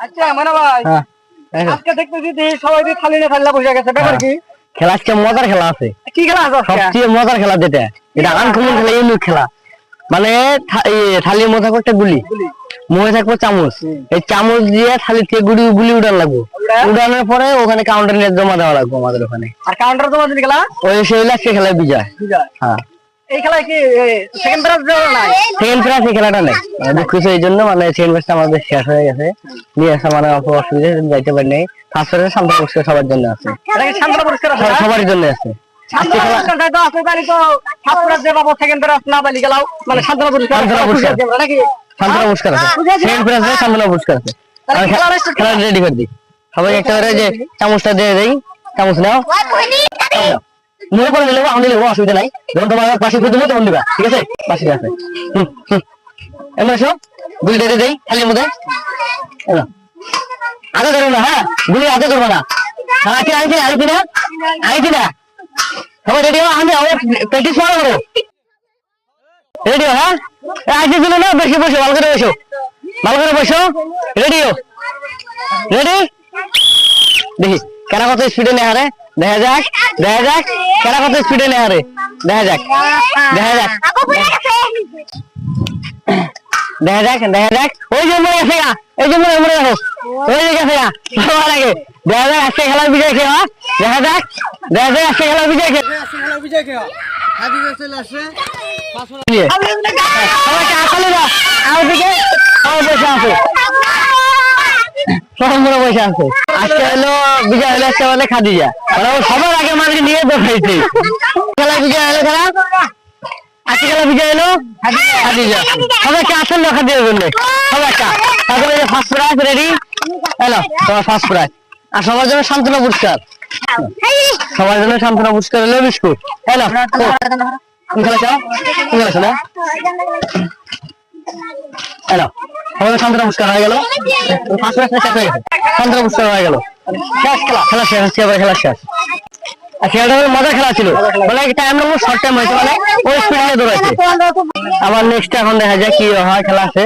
আচ্ছা মানে ভাই আজকে দেখতেছি যে সবাই দিয়ে থালি না থাল্লা বসে গেছে ব্যাপার কি? খেলা আজকে মজার খেলা আছে। কি খেলা আছে সবচেয়ে মজার খেলা যেটা এটা আনকমন খেলা? ইউনিক খেলা থালির মধ্যে একটা গুলি। থাকবে চামচ। এই চামচ দিয়ে থালি থেকে গুলি গুলি উড়ান লাগবো। উড়া? উড়ানোর পরে ওখানে কাউন্টার নিয়ে জমা দেওয়া লাগবে আমাদের ওখানে। আর কাউন্টার দিন খেলা? ওই সেই বিজয়। বিজয়। হ্যাঁ। এই খেলায় কি সেকেন্ড প্রাইজ নাই? সেকেন্ড প্রাইজ এই খেলাটা নেই। মানে দুঃখিত এই জন্য মানে সেকেন্ড প্রাইজটা আমাদের শেষ হয়ে গেছে। নিয়ে আসা মানে অল্প অসুবিধা যাইতে পারি নাই। ফার্স্ট প্রাইজ পুরস্কার সবার জন্য আছে। এটা কি পুরস্কার আছে সবার- জন্য আছে। দিয়ে মানে সবাই একটা যে চামচটা দিয়ে দেই। চামচ নাও। নিয়ে করে নিলে আমি নিলে অসুবিধা নাই। যখন তোমার পাশে খুঁজে দেবো তখন দিবা ঠিক আছে? পাশে আছে। এমন এসো গুলি দিয়ে দেই, খালির মধ্যে। আগে ধরো না হ্যাঁ? গুলি আগে ধরবো না। হ্যাঁ কি আইছি আইছি না। আইছি না। সবাই রেডি হো আমি আমার প্র্যাকটিস করো রেডি হ্যাঁ? আইসি ছিল না, বেশি বসো, ভালো করে বসো। ভালো করে বসো। রেডি হো রেডি দেখি, কেনা কত স্পিডে নেই হারে দেখা যাক দেখা যাক। কেনা কত স্পিডে নেই হারে দেখা যাক দেখা যাক দেখা যাক দেখা যাক ওই যে মরে গেছে গা এই যে মরে মরে গেছো ওই যে গেছে গা সবার আগে দেখা যাক আজকে খেলার বিজয় কে হ্যাঁ দেখা যাক দেখা যাক আজকে খেলার বিজয় কে নিয়ে। সবাইকে আসলে না আমার দিকে সবাই বসে আছে সবাই মনে বসে আছে আজকে হলো বিজয় হলো আজকে হলো খাদিজা। মানে ও সবার আগে আমাদের নিয়ে দেখাইছে খেলা বিজয় হলো খেলা? আজকে খেলা বিজয় হলো? খাদিজা। সবাইকে আসল না খাদিজার জন্য। সবাইকে তারপরে ফার্স্ট প্রাইজ রেডি হ্যালো তোমার ফার্স্ট প্রাইজ আর সবার জন্য সান্ত্বনা পুরস্কার। সবার জন্য সান্ত্বনা পুরস্কার হলো বিস্কুট। হ্যালো কোন খেলা চাও কোন খেলা শোনা হ্যালো। আমাদের নমস্কার হয়ে গেল। শেষ হয়ে হয়ে গেল। শেষ খেলা খেলা শেষ, আজকে আবার খেলা শেষ। খেলা ছিল। টাইম শর্ট টাইম হয়েছে মানে আবার নেক্সট এখন দেখা যায় কি হয়, খেলা আছে